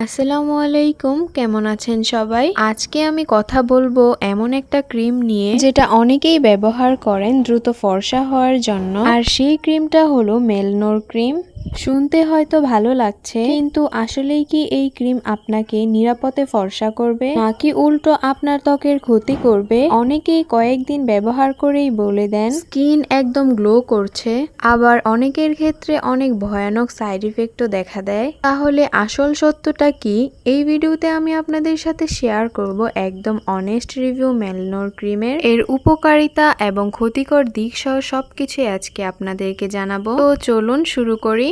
আসসালামু আলাইকুম, কেমন আছেন সবাই? আজকে আমি কথা বলব এমন একটা ক্রিম নিয়ে যেটা অনেকেই ব্যবহার করেন দ্রুত ফর্সা হওয়ার জন্য। আর সেই ক্রিমটা হলো মেলনোর ক্রিম। শুনতে হয়তো ভালো লাগছে, কিন্তু আসলেই কি এই ক্রিম আপনাকে নিরাপদে ফর্সা করবে? নাকি উল্টো আপনার ত্বকের ক্ষতি করবে? অনেকেই কয়েকদিন ব্যবহার করেই বলে দেন, স্কিন একদম গ্লো করছে, আবার অনেকের ক্ষেত্রে অনেক ভয়ানক সাইড ইফেক্টও দেখা দেয়। তাহলে আসল সত্যটা কি? এই ভিডিওতে আমি আপনাদের সাথে শেয়ার করব একদম অনেস্ট রিভিউ মেলনোর ক্রিমের এর উপকারিতা এবং ক্ষতিকর দিক সহ সবকিছু আজকে আপনাদেরকে জানাব। তো চলুন শুরু করি।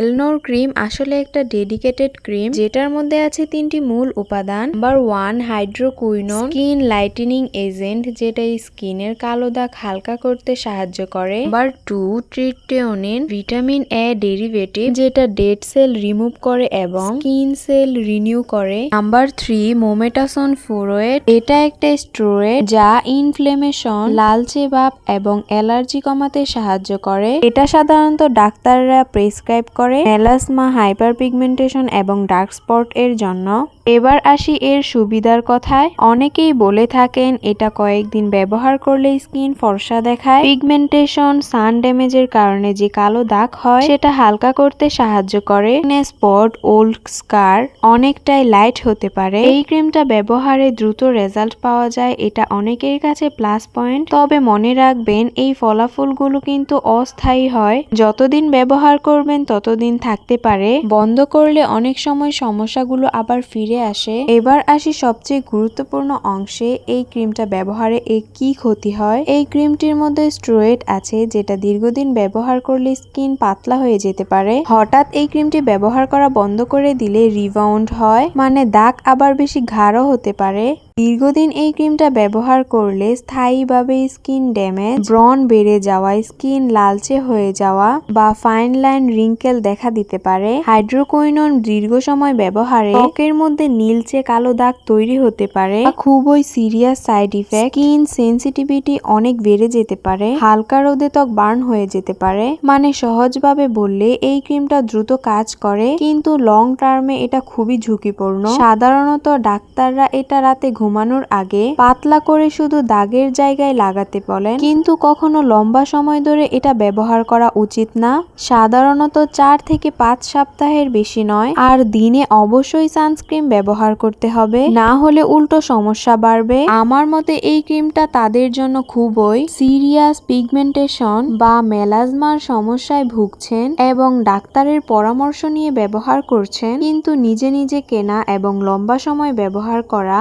এলনোর ক্রিম আসলে একটা ডেডিকেটেড ক্রিম, যেটার মধ্যে আছে তিনটি মূল উপাদান। Number one hydroquinone skin lightening agent যেটা স্কিনের কালো দাগ হালকা করতে সাহায্য করে। Number two tretinoin vitamin A derivative যেটা ডেড সেল রিমুভ করে এবং স্কিন সেল রিনিউ করে। নাম্বার থ্রি মোমেটাসন ফোরোয়েট এটা একটা স্টোরেট যা ইনফ্লেমেশন লালচে ভাব এবং অ্যালার্জি কমাতে সাহায্য করে। এটা সাধারণত ডাক্তাররা প্রেসক্রাইব করে মেলাসমা হাইপার পিগমেন্টেশন এবং ডার্ক স্পট এর জন্য। এবার আসি এর সুবিধার কথায়। অনেকেই বলে থাকেন, এটা কয়েকদিন ব্যবহার করলে স্কিন ফর্সা দেখায়। পিগমেন্টেশন, সান ড্যামেজের কারণে যে কালো দাগ হয়, সেটা হালকা করতে সাহায্য করে। স্পট, ওল্ড স্কার অনেকটাই লাইট হতে পারে। এই ক্রিমটা ব্যবহারে দ্রুত রেজাল্ট পাওয়া যায়, এটা অনেকের কাছে প্লাস পয়েন্ট। তবে মনে রাখবেন, এই ফলাফলগুলো কিন্তু অস্থায়ী হয়। যতদিন ব্যবহার করবেন ততদিন থাকতে পারে, বন্ধ করলে অনেক সময় সমস্যাগুলো আবার ফিরে আসে। এবার আসি সবচেয়ে গুরুত্বপূর্ণ অংশে, এই ক্রিমটা ব্যবহারে এ কি ক্ষতি হয়? এই ক্রিমটির মধ্যে স্ট্রোয়েড আছে, যেটা দীর্ঘদিন ব্যবহার করলে স্কিন পাতলা হয়ে যেতে পারে। হঠাৎ এই ক্রিমটি ব্যবহার করা বন্ধ করে দিলে রিবাউন্ড হয় মানে দাগ আবার বেশি ঘাড় হতে পারে। দীর্ঘদিন এই ক্রিমটা ব্যবহার করলে স্থায়ীভাবে স্কিন ড্যামেজ ব্রন বেড়ে যাওয়া, স্কিন লালচে হয়ে যাওয়া বা ফাইন লাইন রিঙ্কেল দেখা দিতে পারে। হাইড্রোকুইনন দীর্ঘ সময় ব্যবহারে ত্বকের মধ্যে নীলচে কালো দাগ তৈরি হতে পারে খুবই serious side effect. Skin sensitivity অনেক বেড়ে যেতে পারে, হালকা রোদে ত্বক বার্ন হয়ে যেতে পারে। মানে সহজভাবে বললে এই ক্রিমটা দ্রুত কাজ করে, কিন্তু লং টার্মে এটা খুবই ঝুঁকিপূর্ণ। সাধারণত ডাক্তাররা এটা রাতে ঘুমানোর আগে পাতলা করে শুধু দাগের জায়গায় লাগাতে বলেন। কিন্তু কখনো লম্বা সময় ধরে এটা ব্যবহার করা উচিত না। সাধারণত চার থেকে পাঁচ সপ্তাহের বেশি নয়। আর দিনে অবশ্যই সানস্ক্রিন ব্যবহার করতে হবে। না হলে উল্টো সমস্যা বাড়বে। আমার মতে এই ক্রিমটা তাদের জন্য খুবই সিরিয়াস পিগমেন্টেশন বা মেলাজমার সমস্যায় ভুগছেন এবং ডাক্তারের পরামর্শ নিয়ে ব্যবহার করছেন। কিন্তু নিজে নিজে কেনা এবং লম্বা সময় ব্যবহার করা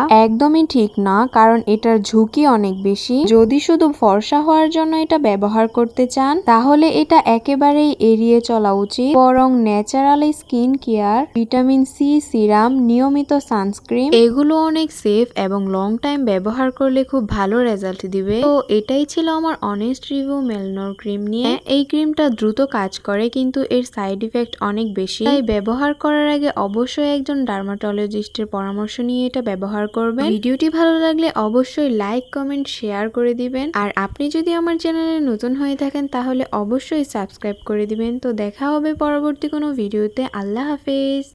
একদমই ঠিক না, কারণ এটার ঝুঁকি অনেক বেশি। যদি শুধু ফর্সা হওয়ার জন্য এটা ব্যবহার করতে চান, তাহলে এটা একেবারেই এড়িয়ে চলা উচিত। বরং natural skin care, vitamin C, serum, নিয়মিত সানস্ক্রিন, এগুলো অনেক সেফ এবং লং টাইম ব্যবহার করলে খুব ভালো রেজাল্ট দিবে। তো এটাই ছিল আমার অনেস্ট রিভিউ মেলনোর ক্রিম নিয়ে। এই ক্রিমটা দ্রুত কাজ করে, কিন্তু এর সাইড ইফেক্ট অনেক বেশি। তাই ব্যবহার করার আগে অবশ্যই একজন ডার্মাটোলজিস্টের পরামর্শ নিয়ে এটা ব্যবহার করবেন। ভিডিওটি ভালো লাগলে অবশ্যই লাইক, কমেন্ট, শেয়ার করে দিবেন। আর আপনি যদি আমার চ্যানেলে নতুন হয়ে থাকেন, তাহলে অবশ্যই সাবস্ক্রাইব করে দিবেন। তো দেখা হবে পরবর্তী কোনো ভিডিওতে। আল্লাহ হাফেজ।